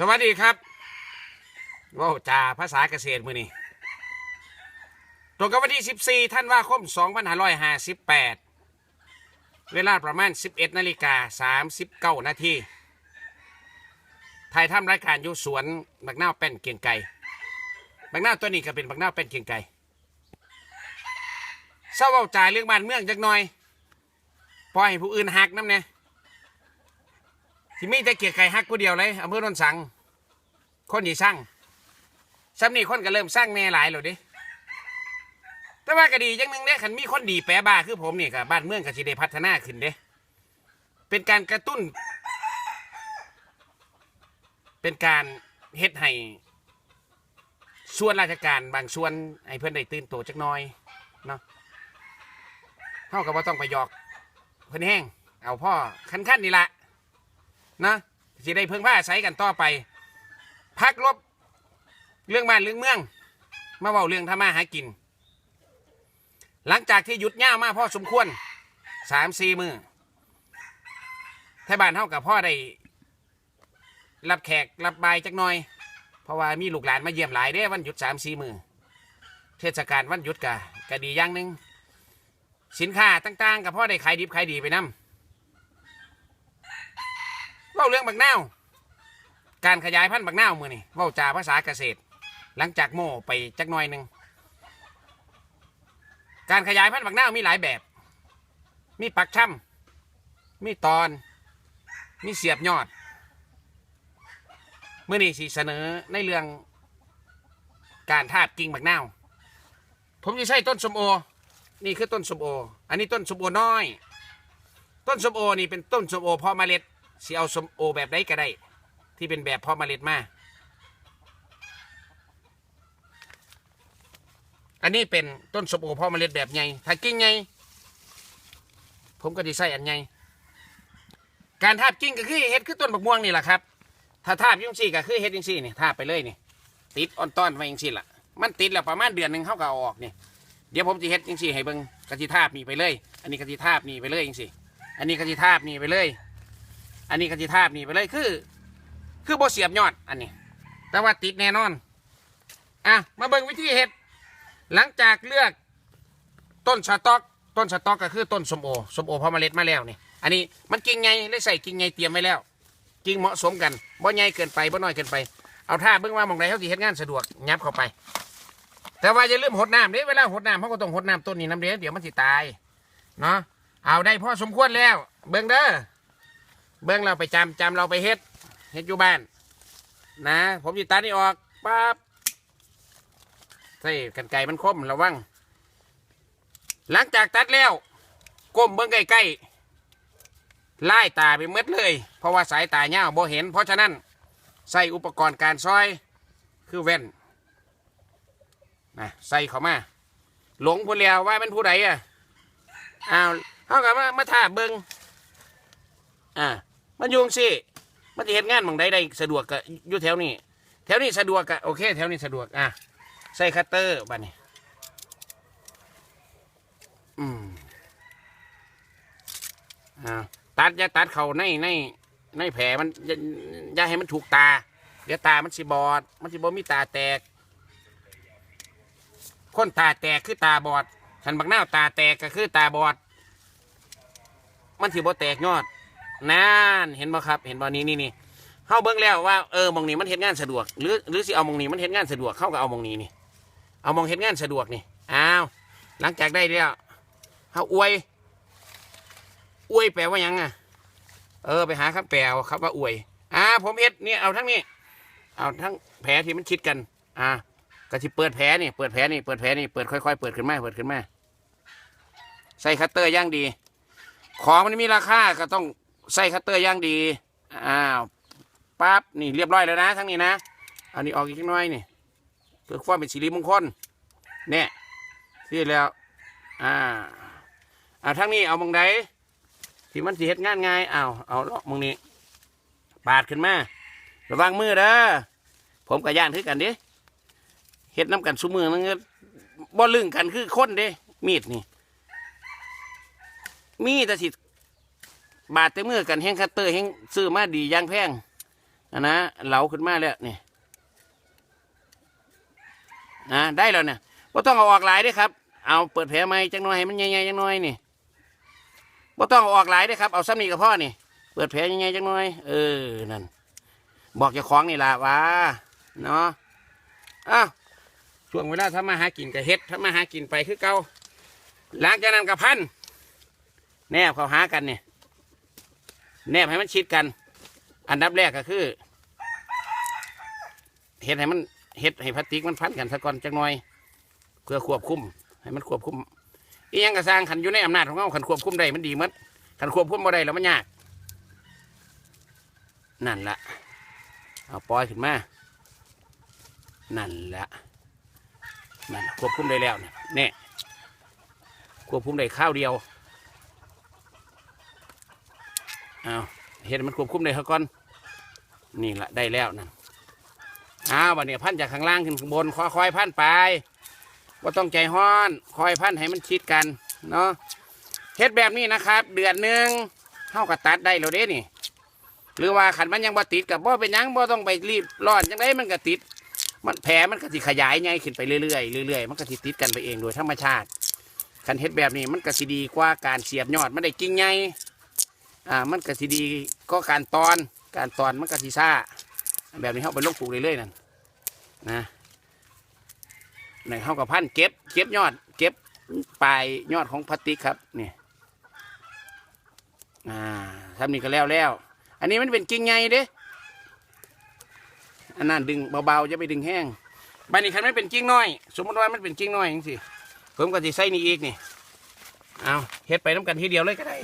สวัสดีครับว้าวจ่าภาษาเกษตรมือนี่ตรงกับวันที่ 14 ท่านว่าคม 2558 เวลาประมาณ 11 นาฬิกา 39 นาทีถ่ายทำรายการอยู่สวนบักหน้าวแป้นเกียงไก่บักหน้าตัวนี้ก็เป็นบักหน้าวแป้นเกียงไก่เศร้าเว้าจ่าเรื่องบ้านเมืองจักหน่อย ปล่อยให้ผู้อื่นหักน้ำเนี่ย ที่มีแต่เกียร์ไก่ฮักผู้เดียวเลยอำเภอโนนสัง คนที่สร้างซ้ำนี่คนก็เริ่มสร้างแน่หลายแล้วเดิแต่ว่าก็ดีอย่างหนึ่งเนี่ยขันมีคนดีแปรบ้าคือผมนี่กับบ้านเมืองก็สิได้พัฒนาขึ้นเด้เป็นการกระตุ้น เป็นการเฮ็ดให้ส่วนราชการบางส่วนให้เพื่อนได้ตื่นตัวจักน้อยเนาะเท่ากับว่าต้องไปหยอกเพื่อนแห้งเอาพ่อขั้นๆนี่ละ นะสิได้เพิ่งผ้าใช้กันต่อไป พักลบเรื่องบ้านเรื่องเมือง มาเว้าเรื่องทำมาหากิน หลังจากที่หยุดย่ามาพ่อสมควรสามสี่มือไทยบ้านเท่ากับพ่อได้ รับแขกรับบายจักหน่อย เพราะว่ามีลูกหลานมาเยี่ยมหลายเด้วันหยุดสามสี่มือเทศกาลวันหยุดกะกะดีอย่างหนึ่งสินค้าต่างๆกับพ่อได้ขายดิบขายดีไปนำ เล่าเรื่องบักนาว การขยายพันธุ์บักนาวมือนี่เว่าจาภาษาเกษตร หลังจากโม่ไปจักหน่อยหนึ่งการขยายพันธุ์บักนาวมีหลายแบบ มีปักช่ำมีตอน มีเสียบยอดเมื่อนี้สิเสนอในเรื่องการทาบกิ่งบักนาว ผมจะใช้ต้นสมโอ นี่คือต้นสมโอ อันนี้ต้นสมโอน้อย ต้นสมโอนี่เป็นต้นสมโอพาะเมล็ด สิเอาสมโอแบบใดก็ได้ ที่เป็นแบบเพาะเมล็ดมา อันนี้เป็นต้นสมโอเพาะเมล็ดแบบใหญ่ถ้ากิ่งใหญ่ผมก็ดีใส่อันใหญ่การทาบกิ่งก็คือเฮ็ดคือต้นบักม่วงนี่แหละครับถ้าทาบยุ่จังซี่ก็คือเฮ็ดจังซี่นี่ทาบไปเลยนี่ติดอ่อนต้อนไว้จังซี่ละมันติดแล้วประมาณเดือนหนึ่งเขาก็เอาออกนี่เดี๋ยวผมจะเฮ็ดจังซี่ให้เบิ่งกะทิทาบนี่ไปเลย อันนี้กะทิทาบนี่ไปเลยจังซี่อันนี้กะทิทาบนี่ไปเลย อันนี้กะทิทาบนี่ไปเลยคือ คือบ่เสียบยอดอันนี้ แต่ว่าติดแน่นอน อะ มาเบิ่งวิธีเฮ็ด หลังจากเลือกต้นสต๊อก ต้นสต๊อกก็คือต้นสมโอสมโอพอเมล็ดมาแล้วนี่ อันนี้มันกิ่งไงเลยใส่กิ่งไงเตรียมไว้แล้ว กิ่งเหมาะสมกัน บ่ใหญ่เกินไป บ่น้อยเกินไป เอาท่าเบิ่งว่ามองใดเขาสิเฮ็ดงานสะดวกยับเข้าไป แต่ว่าอย่าลืมหดน้ำเด้เวลาหดน้ำเขาก็ต้องหดน้ำต้นนี้น้ำเด้เดี๋ยวมันสิตาย เนาะ เอาได้พอสมควรแล้ว เบิ่งเด้อ เบื้องเราไปจำจำเราไปเฮ็ดเฮ็ดอยู่บ้าน นะ ผมจะตัดนี่ออกปั๊บใส่กันไก่มันคมระวังหลังจากตัดแล้วก้มเบื้องใกล้ๆไล่ตาไปหมืดเลย เพราะว่าสายตาเน่าบ่เห็น เพราะฉะนั้นใส่อุปกรณ์การซอยคือแว่นนะใส่เข้ามา หลงผู้เลียวว่าเป็นผู้ใดอะอ้าวเขากับมามาท่าเบิงอ่า มันอยุงสิมันจะเห็นงานหมองใดได้สะดวกกะอยู่แถวนี้ แถวนี้สะดวกกะโอเค แถวนี้สะดวกอะใส่คัตเตอร์บ้านี้อืมอ่าตัดอย่าตัดเขาในในในแผลมันอย่าอย่าให้มันถูกตา เดี๋ยวตามันสิบอด มันสิบ่มีตาแตก คนตาแตกคือตาบอดขันบักหน้าตาแตกก็คือตาบอด มันสิบ่แตกยอด นั่นเห็นบ่ครับ เห็นบ่นี้นี่นี่เฮาเบิ่งแล้วว่าเออมองนี้มันเฮ็ดงานสะดวก หรือหรือสิเอามองนี้มันเฮ็ดงานสะดวกเข้าก็เอามองนี้นี่ เอามองเฮ็ดงานสะดวกนี่อ้าวหลังจากได้แล้วเฮาอวยอวยแปลว่ายังอะ เออไปหาคำแปลครับว่าอวยอ่าผมเฮ็ดนี่เอาทั้งนี้เอาทั้งแผลที่มันชิดกัน อ่าก็สิเปิดแผลนี่เปิดแผลนี่เปิดแผลนี่เปิดค่อยๆเปิดขึ้นมาเปิดขึ้นมาใส่คัตเตอร์ย่างดี ของมันมีราคาก็ต้อง ใส่คัตเตอร์อย่างดีอ้าวปั๊บนี่เรียบร้อยแล้วนะ ทั้งนี้นะอานี้ออกอีกน้อยนี่เพื่อความเป็นสิริมงคลเนี่ยที่แล้วอ่าเอาทั้งนี้เอามองใดที่มันสิเฮ็ดงานง่ายเอาวเอาเลาะมองนี้ปาดขึ้นมาระวังมือเด้อผมกับย่านคือกันดิเฮ็ดน้ำกันซุมือนั่นก็บ่ลึงกันคือคนเด้มีดนี่มีแต่สิ บาดแต่มือกันแห้งคัตเตอร์แห้งซื้อมาดีย่างแพงอันะเหลาขึ้นมาแล้วนี่นะได้แล้วเนี่ยว่าต้องเอาออกหลายด้วยครับ เอาเปิดแผลไหมจังน้อยให้มันใหญ่ๆจังน้อยนี่ว่าต้องเอาออกหลายด้วยครับ เอาซ้ำนี่กับพ่อนี่ เปิดแผลใหญ่ๆจังน้อย เออ นั่น บอกเจ้าของนี่ล่ะว่า เนาะอ้าวช่วงเวลาทำมาหากินกับเฮ็ดทำมาหากินไปคือเก่าหลังจากนั้นกับพันแนบเขาหากันเนี่ย แนบให้มันชิดกัน อันดับแรกก็คือเห็ดให้มันเห็ดให้พลาสติกมันพันกันซะก่อนจักหน่อย เพื่อควบคุม ให้มันควบคุมอีหยังกระสร้างขันอยู่ในอำนาจของเขาขันควบคุมได้มันดีมัดขันควบคุมบ่ได้แล้วมันยาก นั่นละเอาปล่อยขึ้นมานั่นละนั่นล่ะควบคุมได้แล้วเนี่ยเนี่ยควบคุมได้ข้าวเดียว เอาเห็ดมันควบคุมได้เขาก่อนนี่ละได้แล้วนั่นอ้าววันนี้พันจากข้างล่างขึ้นข้างบนค่อยๆพันไปว่าต้องใจห้อนคอยพันให้มันชิดกันเนาะเฮ็ดแบบนี้นะครับ เดือนหนึ่งเท่ากับตัดได้แล้วเด้นี่ หรือว่าขันมันยังบ่ติดกับบ่เป็นยังบ่ต้องไปรีบร้อนจังไดมันก็ติด มันแผลมันก็สิขยายใหญ่ขึ้นไปเรื่อยๆเรื่อยๆมันก็สิติดกันไปเองโดยธรรมชาติขันเฮ็ดแบบนี้มันก็สิดีกว่าการเสียบยอดมันได้กิ่งใหญ่ อ่ามันก็สิดีก็การตอนการตอนมันก็สิซ่าแบบนี้เขาไปลงปลูกเรื่อยๆนั่นนะในเขากับพันเก็บเก็บยอด เก็บปลายยอดของพลาสติกครับนี่อ่าทำนี่ก็แล้วแล้วอันนี้มันเป็นกิ่งใหญ่เด้อันนั้นดึงเบาๆจะไปดึงแห้งบันนี้คันไม่เป็นกิ่งน้อย สมมติว่ามันเป็นกิ่งน้อยอย่างสิผมก็จะใส่นี่อีกนี่ เอาเฮ็ดไปน้ำกันทีเดียวเลยก็ได้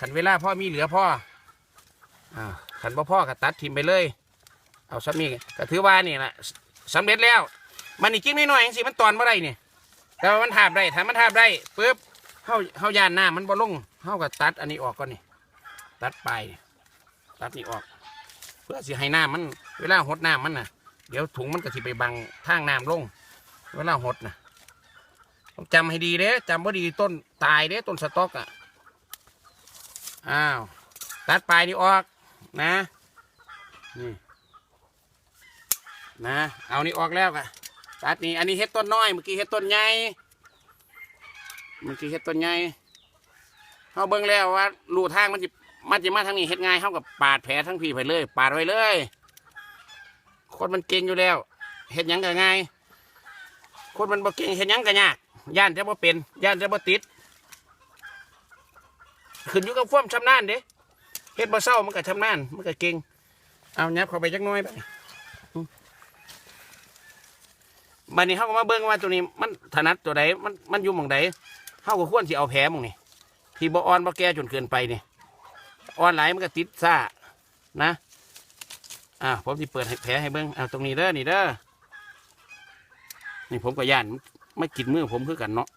ขันเวลาพ่อมีเหลือพ่ออขันพ่อพ่อก็ตัดทิมไปเลย เอาซ้ำนี่ก็ถือว่านี่แหละสำเร็จแล้ว มันนี่กิ่งน้อยๆอย่างสิมันตอนเมื่อไรเนี่ยแต่ว่ามันทาบได้ถ้ามันทาบได้ปุ๊บเข้าเข้ายานหน้ามันบ่ลงเข้ากับตัดอันนี้ออกก่อนนี่ตัดไปตัดนี่ออก เพื่อสิให้น้ำมัน เวลาหดน้ำมันน่ะ เดี๋ยวถุงมันก็สิไปบังทางน้ำลง เวลาหดน่ะต้องจำให้ดีเด้จำว่าดีต้นตายเด้ต้นสต๊อกอะ อ้าว ตัดปลายนี่ออกนะนี่นะ เอานี่ออกแล้วกะตัดนี่อันนี้เฮ็ดต้นน้อยเมื่อกี้เฮ็ดต้นใหญ่เมื่อกี้เฮ็ดต้นใหญ่เขาเบิ่งแล้วว่ารูทางมันจะมันจะมาทางนี้เฮ็ดง่ายเท่ากับปาดแผลทั้งพี่ไปเลย ปาดไปเลยคนมันเก่งอยู่แล้วเฮ็ดยังก็ง่ายคนมันบ่เก่งเฮ็ดยังก็ยากย่านจะบ่เป็นย่านจะบ่ติด ขึ้นอยู่กับความชำนาญเด้เฮ็ดบ่เศร้ามันก็ชำนาญมันก็เก่งเอายับเข้าไปจักหน้อยไปบัดนี้เฮาก็มาเบิ่งว่าตัวนี้มันถนัดตัวใดมันมันอยู่หม่องใดเฮาก็ควรสิเอาแผลหม่องนี้ที่บ่อ่อนบ่แก่จนเกินไปนี่อ่อนไลน์มันก็ติดซ่านะอ่าผมจะเปิดแผลให้เบิ้งเอาตรงนี้เด้อนี่เด้อนี่ผมก็ย่านไม่กินมือผมคือกันเนาะ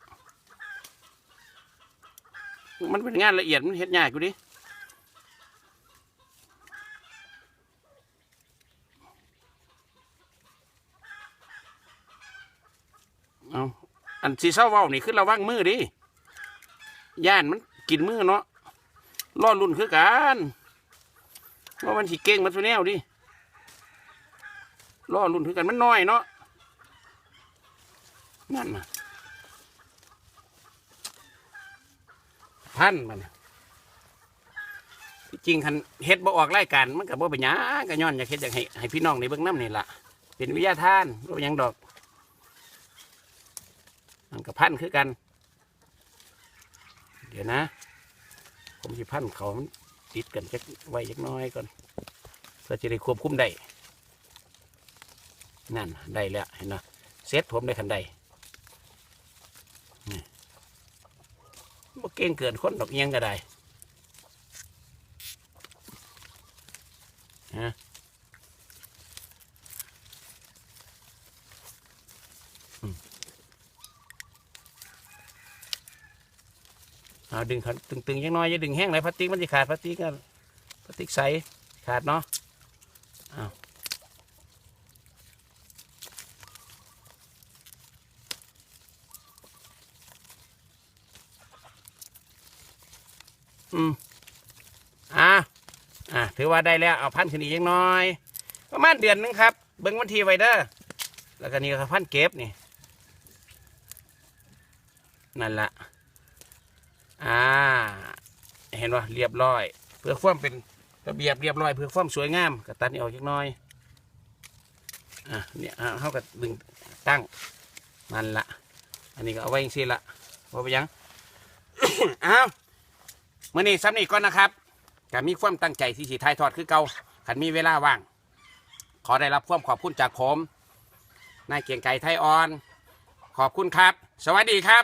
มันเป็นงานละเอียดมันเฮ็ดยากอยู่ดิเอาอันสีเศร้าเว้านี่คือระวังมือดิย่านมันกินมือเนาะรอรุ่นคือกันว่ามันสิเก่งมันตัวแนวดิรอรุ่นคือกันมันน้อยเนาะนั่นน่ะ พันมันน่ะที่จริงคันเฮ็ดบ่ออกรายการมันกับบ่เป็นหยังก็ย้อนอยากเฮ็ดอยากให้ให้พี่น้องในเบื้องน้ำนี่ล่ะเป็นวิทยาทานบ่เป็นหยังดอก มันกับพันคือกัน เดี๋ยวนะ ผมจะพันเขามันติดกันจักไว้จักน้อยก่อนเพื่อจะได้ควบคุมได้นั่นได้แล้วเห็นไหมเซ็ตผมได้คันใด บ่เก่งเกินคนดอกเอียงก็ได้ฮะอืมเอาดึงขันตึงๆยังน้อยอย่าดึงแห้งเลยพลาสติกมันจะขาดพลาสติกก็พลาสติกใสขาดเนาะเอาว อืมอ่าอ่าถือว่าได้แล้วเอาพันขึ้นอีกยังน้อย ประมาณเดือนหนึงครับ เบิ้งวันทีไว้เด้อแล้วก็นี่ก็พันเก็บนี่นั่นละอ่า เห็นว่าเรียบร้อย เพื่อความเป็นระเบียบเรียบร้อยเพื่อความสวยงามก็ตัดนี่ออกจักน้อยอะเนี่ยอะเขาก็ดึงตั้งนั่นละอันนี้ก็เอาไว้ยังซีละว่าไปยังอ้าว มื่อนี้ซ้ำนี่ก่อนนะครับก็มีความตั้งใจที่สีทายทอดคือเก่าขันมีเวลาว่าง ขอได้รับความขอบคุณจากผมนายเกียงไก่ไทยออน ขอบคุณครับ สวัสดีครับ